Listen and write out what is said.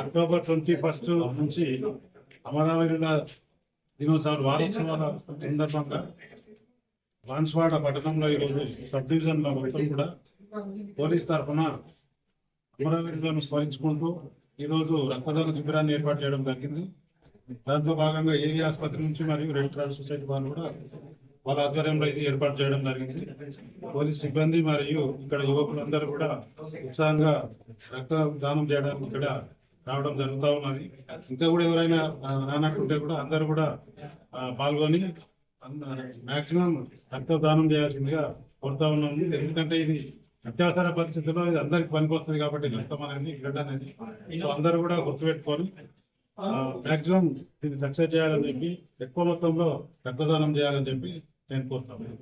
October twenty first నుంచి అమరావతిల దినోత్సవాలు వారోత్సవాల సందర్భంగా బాన్స్వాడ పట్టణంలో ఈరోజు సబ్ డివిజన్లో మొత్తం కూడా పోలీస్ తరఫున అమరావతిలను స్మరించుకుంటూ ఈరోజు రక్తదాన శిబిరాన్ని ఏర్పాటు చేయడం జరిగింది. దాంతో భాగంగా ఏవి ఆసుపత్రి నుంచి మరియు రెడ్ క్రాస్ సొసైటీ వాళ్ళు కూడా వాళ్ళ ఆధ్వర్యంలో ఇది ఏర్పాటు చేయడం జరిగింది. పోలీస్ సిబ్బంది మరియు ఇక్కడ యువకులందరూ కూడా ఉత్సాహంగా రక్తదానం చేయడానికి ఇక్కడ రావడం జరుగుతూ ఉన్నది. ఇంకా కూడా ఎవరైనా రానట్టుంటే కూడా అందరూ కూడా పాల్గొని మాక్సిమం రక్తదానం చేయాల్సిందిగా కోరుతా ఉన్నాము. ఎందుకంటే ఇది అత్యవసర పరిస్థితుల్లో ఇది అందరికి పనికొస్తుంది కాబట్టి రక్తం అనేది బ్లడ్ అనేది సో అందరూ కూడా గుర్తుపెట్టుకొని మాక్సిమం దీన్ని సక్సెస్ చేయాలని చెప్పి ఎక్కువ మొత్తంలో రక్తదానం చేయాలని చెప్పి tempo também.